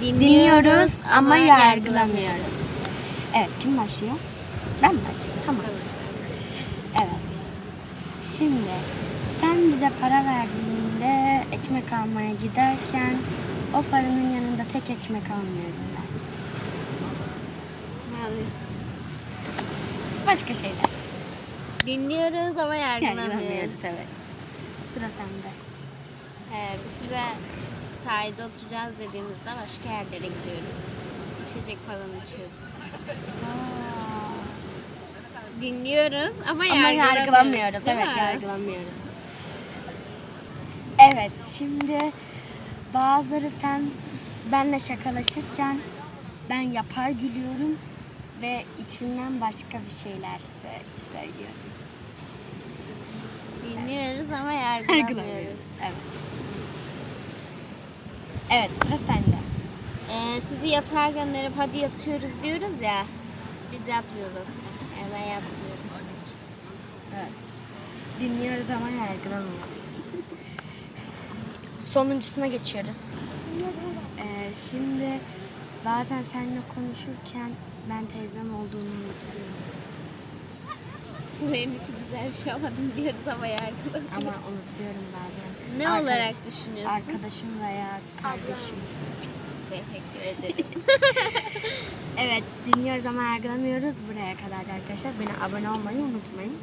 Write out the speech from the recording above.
Dinliyoruz ama yargılamıyoruz. Evet kim başlıyor? Ben mi başlayayım? Tamam. Evet. Şimdi sen bize para verdiğinde ekmek almaya giderken o paranın yanında tek ekmek almıyorum ben. Yanlış. Başka şeyler. Dinliyoruz ama Yargılamıyoruz yargılamıyoruz. evet. Sıra sende. Ee, biz size sahilde oturacağız dediğimizde başka yerlere gidiyoruz. İçecek falan içiyoruz. Dinliyoruz ama, Ama yargılamıyoruz. yargılamıyoruz. değil Evet mi? yargılamıyoruz. Evet şimdi bazıları sen benle şakalaşırken ben yapay gülüyorum ve içimden başka bir şeyler sö- söylüyorum. Dinliyoruz ama yargılamıyoruz. Evet. Evet sıra sende. Ee, sizi yatağa gönderip hadi yatıyoruz diyoruz ya. Biz yatmıyoruz sıra. Yani ben yatmıyorum. Evet. Dinliyoruz ama yargılamıyoruz. Sonuncusuna geçiyoruz. Ee, şimdi bazen seninle konuşurken ben teyzem olduğunu unutuyorum. Bu benim için güzel bir şey ama dinliyoruz ama yargılamıyoruz. Ama unutuyorum bazen. Ne Arka- olarak düşünüyorsun? Arkadaşım veya kardeşim. Teşekkür ederim. Evet dinliyoruz ama yargılamıyoruz. Buraya kadar arkadaşlar. Beni abone olmayı unutmayın.